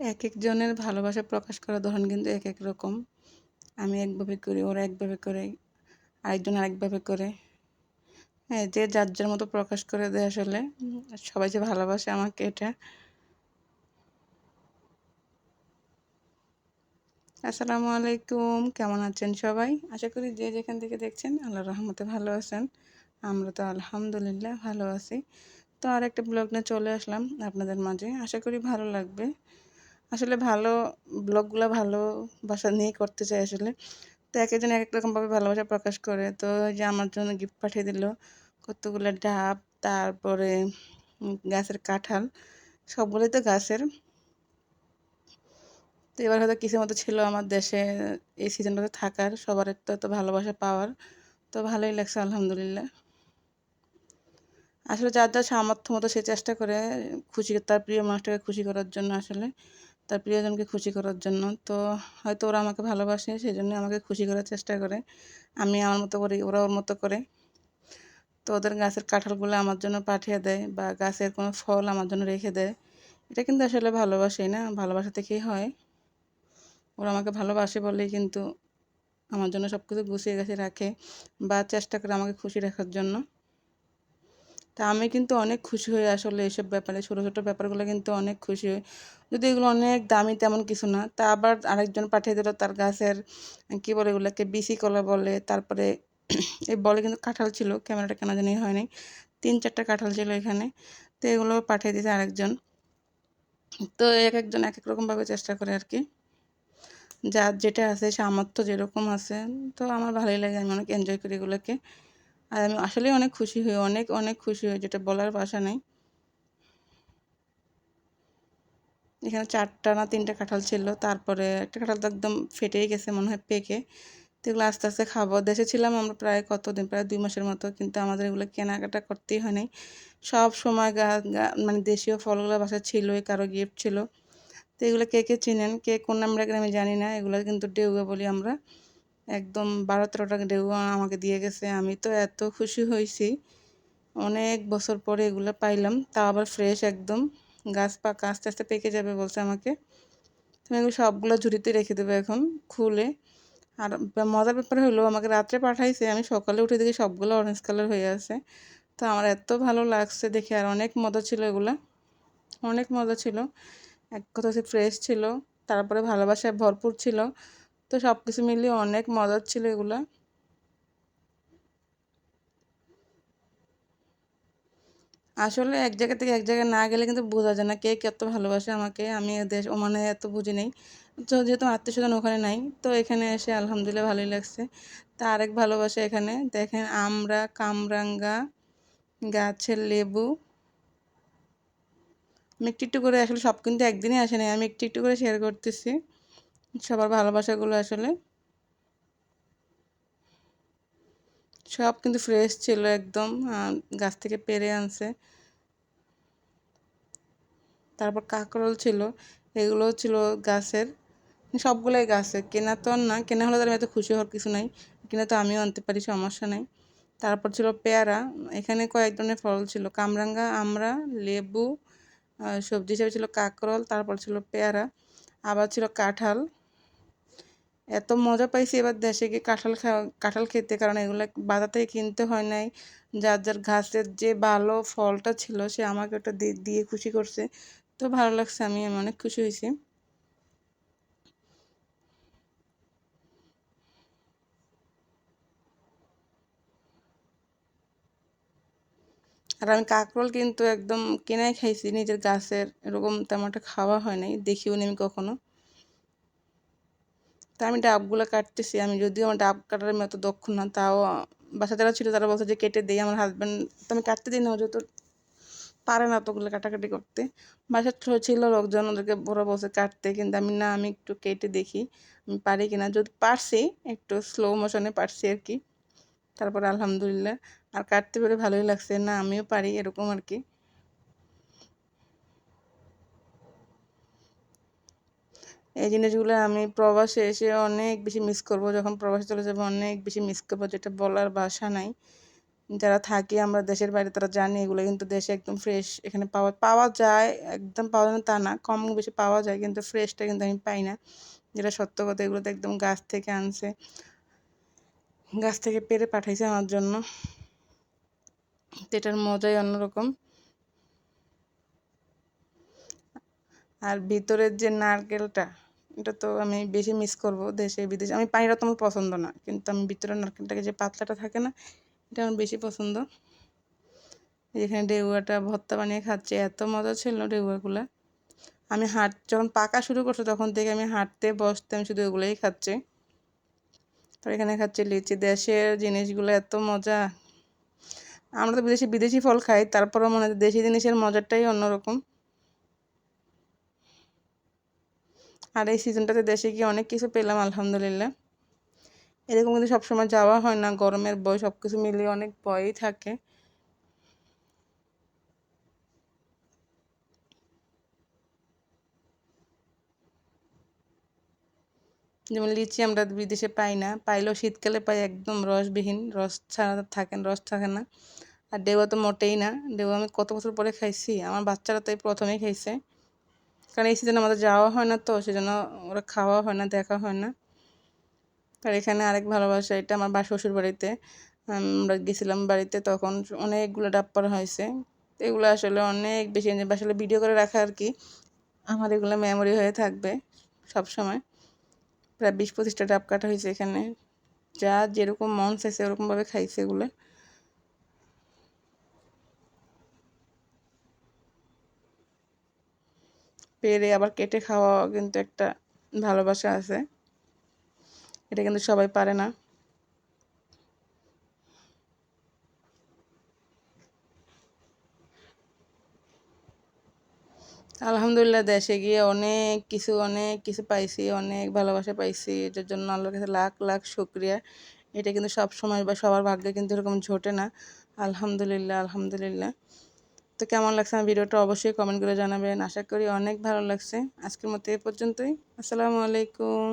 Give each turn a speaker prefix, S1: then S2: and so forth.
S1: এক একজনের ভালোবাসা প্রকাশ করার ধরন কিন্তু এক এক রকম। আমি একভাবে করি, ওরা একভাবে করে, আরেকজন আরেকভাবে করে। হ্যাঁ যে যার যার মতো প্রকাশ করে দেয় আসলে। সবাই যে ভালোবাসে আমাকে এটা। আসসালামু আলাইকুম, কেমন আছেন সবাই? আশা করি যে যেখান থেকে দেখছেন আল্লাহ রহমতে ভালো আছেন। আমরা তো আলহামদুলিল্লাহ ভালো আছি। তো আর একটা ব্লগ নিয়ে চলে আসলাম আপনাদের মাঝে। আশা করি ভালো লাগবে। আসলে ভালো ব্লগগুলো ভালোবাসা নিয়ে করতে চাই আসলে। তো এক একজন এক এক রকমভাবে ভালোবাসা প্রকাশ করে। তো যে আমার জন্য গিফট পাঠিয়ে দিল কতগুলো ডাব, তারপরে গাছের কাঁঠাল, সবগুলোই তো গাছের। তো এবার হয়তো কিছু মতো ছিল আমার দেশে, এই সিজনটাতে থাকার, সবার তো এত ভালোবাসা পাওয়ার। তো ভালোই লাগছে, আলহামদুলিল্লাহ। আসলে যার যার সামর্থ্য মতো সে চেষ্টা করে, খুশি, তার প্রিয় মানুষটাকে খুশি করার জন্য আসলে। তার প্রিয়জনকে খুশি করার জন্য। তো হয়তো ওরা আমাকে ভালোবাসে সেই জন্য আমাকে খুশি করার চেষ্টা করে। আমি আমার মতো করি, ওরা ওর মতো করে। তো ওদের গাছের কাঁঠালগুলো আমার জন্য পাঠিয়ে দেয় বা গাছের কোনো ফল আমার জন্য রেখে দেয়। এটা কিন্তু আসলে ভালোবাসেই না, ভালোবাসা থেকেই হয়। ওরা আমাকে ভালোবাসে বলেই কিন্তু আমার জন্য সব কিছু গুছিয়ে গেছে রাখে বা চেষ্টা করে আমাকে খুশি রাখার জন্য। তা আমি কিন্তু অনেক খুশি হই আসলে এসব ব্যাপারে, ছোটো ছোটো ব্যাপারগুলো কিন্তু অনেক খুশি হই। যদি এগুলো অনেক দামি তেমন কিছু না। তা আবার আরেকজন পাঠিয়ে দিল তার গাছের, কী বলে এগুলোকে বিসি কলা বলে, তারপরে এই বলে কিন্তু কাঁঠাল ছিল, ক্যামেরাটা কেনা জানি হয়নি। তিন চারটা কাঁঠাল ছিল এখানে। তো এগুলো পাঠিয়ে দিয়েছে আরেকজন। তো এক একজন এক এক রকমভাবে চেষ্টা করে আর কি। যার যেটা আছে, সামর্থ্য যেরকম আছে, তো আমার ভালোই লাগে, আমি অনেক এনজয় করি এগুলোকে। আর আমি আসলেই অনেক খুশি হই, অনেক অনেক খুশি হই, যেটা বলার ভাষা নেই। এখানে চারটা না তিনটা কাঁঠাল ছিল, তারপরে একটা কাঁঠাল তো একদম ফেটেই গেছে মনে হয় পেকে। তো এগুলো আস্তে আস্তে খাব। দেশে ছিলাম আমরা প্রায় কতদিন? প্রায় দুই মাসের মতো, কিন্তু আমাদের এগুলো কেনাকাটা করতেই হয় নাই। সব সময় গা মানে দেশীয় ফলগুলো বাসা ছিলই কারও গিফট ছিল। তো এগুলো কে কে চিনেন? কে কোন নাম রাখেন আমি জানি না। এগুলো কিন্তু ডেউয়া বলি আমরা। একদম বারো তেরো টাকা ডেউয়া আমাকে দিয়ে গেছে। আমি তো এত খুশি হয়েছি। অনেক বছর পরে এগুলো পাইলাম। তাও আবার ফ্রেশ একদম। গাছ পাকা, আস্তে আস্তে পেকে যাবে বলছে আমাকে। তুমি এগুলো সবগুলো ঝুড়িতে রেখে দেবে এখন, খুলে। আর মজার ব্যাপার হলো, আমাকে রাত্রে পাঠাইছে। আমি সকালে উঠে দেখি সবগুলো অরেঞ্জ কালার হয়ে আছে। তো আমার এত ভালো লাগছে দেখে। আর অনেক মজা ছিল এগুলো। অনেক মজা ছিল। এক কথা হচ্ছে ফ্রেশ ছিল। তারপরে ভালোবাসায় ভরপুর ছিল। তো সব কিছু মিলিয়ে অনেক মজার ছিল এগুলো। আসলে এক জায়গা থেকে এক জায়গায় না গেলে কিন্তু বোঝা যায় না কে কত ভালোবাসে আমাকে। আমি দেশ, ওমানে এত বুঝি নেই। তো যেহেতু আত্মীয় স্বজন ওখানে নাই, তো এখানে এসে আলহামদুলিল্লাহ ভালোই লাগছে। তা আরেক ভালোবাসা এখানে। দেখেন আমরা কামরাঙ্গা, গাছের লেবু। আমি একটু একটু করে আসলে সব কিন্তু একদিনই আসে নাই, আমি একটু একটু করে শেয়ার করতেছি। সবার ভালোবাসাগুলো আসলে সব কিন্তু ফ্রেশ ছিল একদম গাছ থেকে পেরে আনছে। তারপর কাঁকরোল ছিল, এগুলোও ছিল গাছের। সবগুলোই গাছের কেনা তো না, কেনা হলে তার এত খুশি হওয়ার কিছু নাই, কিনা তো আমিও আনতে পারি, সমস্যা নাই। তারপর ছিল পেয়ারা, এখানে কয়েক ধরনের ফল ছিল, কামরাঙ্গা আমরা লেবু সবজি হিসেবে ছিল কাঁকরোল, তারপর ছিল পেয়ারা, আবার ছিল কাঁঠাল। এত মজা পাইছি এবার দেশে গিয়ে কাঁঠাল খাওয়া কাঁঠাল খেতে। কারণ এগুলো বাজার থেকে কিনতে হয় নাই। যার যার ঘাসের যে ভালো ফলটা ছিল, সে আমাকে ওটা দিয়ে খুশি করছে। তো ভালো লাগছে আমি আমি অনেক খুশি হয়েছি। আর আমি কাঁকরোল কিন্তু একদম কেনাই খাইছি। নিজের গাছের এরকম তেমন একটা খাওয়া হয় নাই। দেখিও নি আমি কখনো। তা আমি ডাবগুলো কাটতেছি। আমি যদিও আমার ডাব কাটার আমি অত দক্ষ না, তাও বাসা যারা ছিল তারা বলছে যে কেটে দিই আমার হাজব্যান্ড তো আমি কাটতে দিই না যেহেতু পারে না অতগুলো কাটাকাটি করতে। বাসার ছিল লোকজন ওদেরকে বড় বসে কাটতে, কিন্তু আমি না, আমি একটু কেটে দেখি, আমি পারি কিনা। যদি পারছি, একটু স্লো মোশনে পারছি আর কি। তারপর আলহামদুলিল্লাহ। আর কাটতে পেরে ভালোই লাগছে। না, আমিও পারি এরকম আর কি। এই জিনিসগুলো আমি প্রবাসে এসে অনেক বেশি মিস করব। যখন প্রবাসে চলে যাব, অনেক বেশি মিস করব যেটা বলার ভাষা নাই। যারা থাকি, আমরা দেশের বাইরে তারা জানি, এগুলো কিন্তু দেশে একদম ফ্রেশ এখানে পাওয়া পাওয়া যায়। একদম পাওয়া যায় তা না, কম বেশি পাওয়া যায়, কিন্তু ফ্রেশটা কিন্তু আমি পাই না। যেটা সত্য কথা এগুলো তো একদম গাছ থেকে আনছে, গাছ থেকে পেরে পাঠাইছে আমার জন্য। এটার মজাই অন্যরকম। আর ভিতরের যে নারকেলটা এটা তো আমি বেশি মিস করব দেশে, বিদেশে। আমি পানিটা তো আমার পছন্দ না, কিন্তু আমি ভিতরের নারকেলটাকে যে পাতলাটা থাকে না, এটা আমার বেশি পছন্দ। এখানে ডেউয়াটা ভর্তা বানিয়ে খাচ্ছে, এত মজা ছিল ডেউয়াগুলো। আমি হাঁট, যখন পাকা শুরু করছ, তখন থেকে আমি হাঁটতে, বসতে, আমি শুধু ওগুলোই খাচ্ছি। তো এখানে খাচ্ছি লিচি। দেশের জিনিসগুলো এত মজা। আমরা তো বিদেশি বিদেশি ফল খাই, তারপরেও মনে হয় দেশি জিনিসের মজাটাই অন্যরকম। আর এই সিজনটাতে দেশে গিয়ে অনেক কিছু পেলাম, আলহামদুলিল্লাহ। এরকম কিন্তু সবসময় যাওয়া হয় না, গরমের বয় সব কিছু মিলিয়ে অনেক ভয়ই থাকে। যেমন লিচি আমরা বিদেশে পাই না, পাইলেও শীতকালে পাই একদম রসবিহীন, রস ছাড়া থাকেন রস থাকে না। আর ডেওয়া তো মোটেই না ডেওয়া আমি কত বছর পরে খাইছি, আমার বাচ্চারা তো এই প্রথমেই খাইছে। কারণ এই সিজনে আমাদের যাওয়া হয় না তো, সেজন্য ওরা খাওয়া হয় না, দেখা হয় না। আর এখানে আরেক ভালোবাসা, এটা আমার বা শ্বশুর বাড়িতে। আমরা গেছিলাম বাড়িতে, তখন অনেকগুলো ডাব পরা হয়েছে। এগুলো আসলে অনেক বেশি আসলে ভিডিও করে রাখা আর কি। আমার এগুলো মেমোরি হয়ে থাকবে সব সময় প্রায় বিশ পঁচিশটা ডাব কাটা হয়েছে এখানে। যা যেরকম মন চাইছে, ওরকমভাবে খাইছে এগুলো। পেরে আবার কেটে খাওয়া কিন্তু একটা ভালোবাসা আছে। এটা কিন্তু সবাই পারে না। আলহামদুলিল্লাহ দেশে গিয়ে অনেক কিছু অনেক কিছু পাইছি, অনেক ভালোবাসা পাইছি। এটার জন্য আল্লাহর কাছে লাখ লাখ শুক্রিয়া। এটা কিন্তু সব সময় বা সবার ভাগ্যে কিন্তু এরকম ঝোটে না। আলহামদুলিল্লাহ আলহামদুলিল্লাহ। তো কেমন লাগছে আমার ভিডিওটা অবশ্যই কমেন্ট করে জানাবেন। আশা করি অনেক ভালো লাগছে। আজকের মতো এ পর্যন্তই। আসসালামু আলাইকুম।